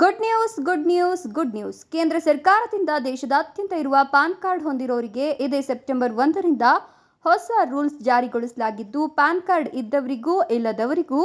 Good news good news good news ಕೇಂದ್ರ ಸರ್ಕಾರದಿಂದ ದೇಶದಾದ್ಯಂತ ಇರುವ ಪಾನ್ ಕಾರ್ಡ್ ಹೊಂದಿರೋರಿಗೆ ಇದೇ ಸೆಪ್ಟೆಂಬರ್ ಒಂದರಿಂದ ಹೊಸ ರೂಲ್ಸ್ ಜಾರಿಗೊಳಿಸಲಾಗಿದ್ದು, ಪಾನ್ ಕಾರ್ಡ್ ಇದ್ದವರಿಗೂ ಇಲ್ಲದವರಿಗೂ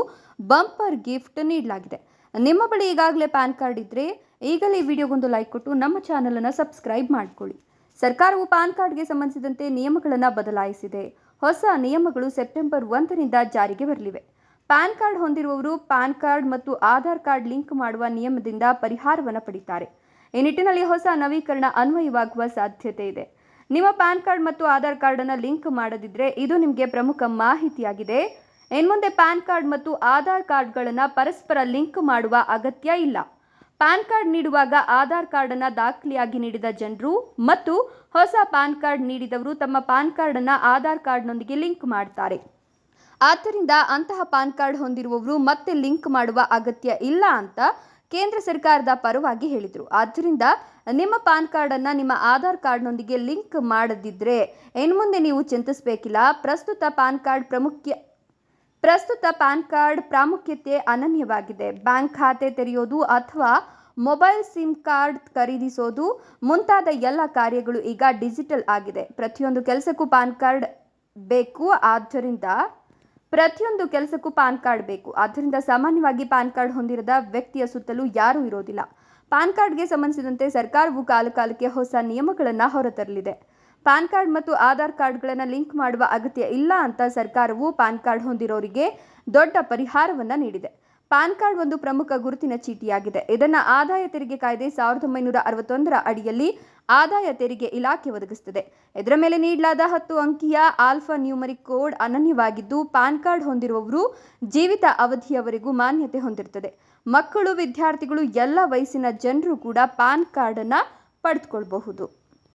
ಬಂಪರ್ ಗಿಫ್ಟ್ ನೀಡಲಾಗಿದೆ. ನಿಮ್ಮ ಬಳಿ ಈಗಾಗಲೇ ಪ್ಯಾನ್ ಕಾರ್ಡ್ ಇದ್ದರೆ ಈಗಲೇ ವಿಡಿಯೋಗೊಂದು ಲೈಕ್ ಕೊಟ್ಟು ನಮ್ಮ ಚಾನಲನ್ನು ಸಬ್ಸ್ಕ್ರೈಬ್ ಮಾಡಿಕೊಳ್ಳಿ. ಸರ್ಕಾರವು ಪಾನ್ ಕಾರ್ಡ್ಗೆ ಸಂಬಂಧಿಸಿದಂತೆ ನಿಯಮಗಳನ್ನು ಬದಲಾಯಿಸಿದೆ. ಹೊಸ ನಿಯಮಗಳು ಸೆಪ್ಟೆಂಬರ್ ಒಂದರಿಂದ ಜಾರಿಗೆ ಬರಲಿವೆ. ಪ್ಯಾನ್ ಕಾರ್ಡ್ ಹೊಂದಿರುವವರು ಪ್ಯಾನ್ ಕಾರ್ಡ್ ಮತ್ತು ಆಧಾರ್ ಕಾರ್ಡ್ ಲಿಂಕ್ ಮಾಡುವ ನಿಯಮದಿಂದ ಪರಿಹಾರವನ್ನು ಪಡಿತಾರೆ. ಈ ನಿಟ್ಟಿನಲ್ಲಿ ಹೊಸ ನವೀಕರಣ ಅನ್ವಯವಾಗುವ ಸಾಧ್ಯತೆ ಇದೆ. ನಿಮ್ಮ ಪ್ಯಾನ್ ಕಾರ್ಡ್ ಮತ್ತು ಆಧಾರ್ ಕಾರ್ಡನ್ನು ಲಿಂಕ್ ಮಾಡದಿದ್ದರೆ ಇದು ನಿಮಗೆ ಪ್ರಮುಖ ಮಾಹಿತಿಯಾಗಿದೆ. ಇನ್ಮುಂದೆ ಪ್ಯಾನ್ ಕಾರ್ಡ್ ಮತ್ತು ಆಧಾರ್ ಕಾರ್ಡ್ಗಳನ್ನು ಪರಸ್ಪರ ಲಿಂಕ್ ಮಾಡುವ ಅಗತ್ಯ ಇಲ್ಲ. ಪ್ಯಾನ್ ಕಾರ್ಡ್ ನೀಡುವಾಗ ಆಧಾರ್ ಕಾರ್ಡನ್ನು ದಾಖಲೆಯಾಗಿ ನೀಡಿದ ಜನರು ಮತ್ತು ಹೊಸ ಪ್ಯಾನ್ ಕಾರ್ಡ್ ನೀಡಿದವರು ತಮ್ಮ ಪ್ಯಾನ್ ಕಾರ್ಡನ್ನು ಆಧಾರ್ ಕಾರ್ಡ್ನೊಂದಿಗೆ ಲಿಂಕ್ ಮಾಡ್ತಾರೆ. ಆದ್ದರಿಂದ ಅಂತಹ ಪಾನ್ ಕಾರ್ಡ್ ಹೊಂದಿರುವವರು ಮತ್ತೆ ಲಿಂಕ್ ಮಾಡುವ ಅಗತ್ಯ ಇಲ್ಲ ಅಂತ ಕೇಂದ್ರ ಸರ್ಕಾರದ ಪರವಾಗಿ ಹೇಳಿದರು. ಆದ್ದರಿಂದ ನಿಮ್ಮ ಪಾನ್ ಕಾರ್ಡನ್ನು ನಿಮ್ಮ ಆಧಾರ್ ಕಾರ್ಡ್ನೊಂದಿಗೆ ಲಿಂಕ್ ಮಾಡದಿದ್ದರೆ ಇನ್ನು ಮುಂದೆ ನೀವು ಚಿಂತಿಸಬೇಕಿಲ್ಲ. ಪ್ರಸ್ತುತ ಪಾನ್ ಕಾರ್ಡ್ ಪ್ರಮುಖ ಪ್ರಸ್ತುತ ಪಾನ್ ಕಾರ್ಡ್ ಪ್ರಾಮುಖ್ಯತೆ ಅನನ್ಯವಾಗಿದೆ. ಬ್ಯಾಂಕ್ ಖಾತೆ ತೆರೆಯೋದು ಅಥವಾ ಮೊಬೈಲ್ ಸಿಮ್ ಕಾರ್ಡ್ ಖರೀದಿಸೋದು ಮುಂತಾದ ಎಲ್ಲ ಕಾರ್ಯಗಳು ಈಗ ಡಿಜಿಟಲ್ ಆಗಿದೆ. ಪ್ರತಿಯೊಂದು ಕೆಲಸಕ್ಕೂ ಪಾನ್ ಕಾರ್ಡ್ ಬೇಕು. ಆದ್ದರಿಂದ ಪ್ರತಿಯೊಂದು ಕೆಲಸಕ್ಕೂ ಪಾನ್ ಕಾರ್ಡ್ ಬೇಕು. ಆದ್ದರಿಂದ ಸಾಮಾನ್ಯವಾಗಿ ಪಾನ್ ಕಾರ್ಡ್ ಹೊಂದಿರದ ವ್ಯಕ್ತಿಯ ಸುತ್ತಲೂ ಯಾರೂ ಇರೋದಿಲ್ಲ. ಪಾನ್ ಕಾರ್ಡ್ಗೆ ಸಂಬಂಧಿಸಿದಂತೆ ಸರ್ಕಾರವು ಕಾಲಕಾಲಕ್ಕೆ ಹೊಸ ನಿಯಮಗಳನ್ನು ಹೊರತರಲಿದೆ. ಪಾನ್ ಕಾರ್ಡ್ ಮತ್ತು ಆಧಾರ್ ಕಾರ್ಡ್ಗಳನ್ನು ಲಿಂಕ್ ಮಾಡುವ ಅಗತ್ಯ ಇಲ್ಲ ಅಂತ ಸರ್ಕಾರವು ಪಾನ್ ಕಾರ್ಡ್ ಹೊಂದಿರೋರಿಗೆ ದೊಡ್ಡ ಪರಿಹಾರವನ್ನು ನೀಡಿದೆ. ಪಾನ್ ಕಾರ್ಡ್ ಒಂದು ಪ್ರಮುಖ ಗುರುತಿನ ಚೀಟಿಯಾಗಿದೆ. ಇದನ್ನು ಆದಾಯ ತೆರಿಗೆ ಕಾಯ್ದೆ ಸಾವಿರದ ಒಂಬೈನೂರ ಅರವತ್ತೊಂದರ ಅಡಿಯಲ್ಲಿ ಆದಾಯ ತೆರಿಗೆ ಇಲಾಖೆ ಒದಗಿಸುತ್ತದೆ. ಇದರ ಮೇಲೆ ನೀಡಲಾದ ಹತ್ತು ಅಂಕಿಯ ಆಲ್ಫಾ ನ್ಯೂಮರಿಕ್ ಕೋಡ್ ಅನನ್ಯವಾಗಿದ್ದು, ಪಾನ್ ಕಾರ್ಡ್ ಹೊಂದಿರುವವರು ಜೀವಿತ ಅವಧಿಯವರೆಗೂ ಮಾನ್ಯತೆ ಹೊಂದಿರುತ್ತದೆ. ಮಕ್ಕಳು, ವಿದ್ಯಾರ್ಥಿಗಳು, ಎಲ್ಲ ವಯಸ್ಸಿನ ಜನರು ಕೂಡ ಪಾನ್ ಕಾರ್ಡನ್ನು ಪಡೆದುಕೊಳ್ಬಹುದು.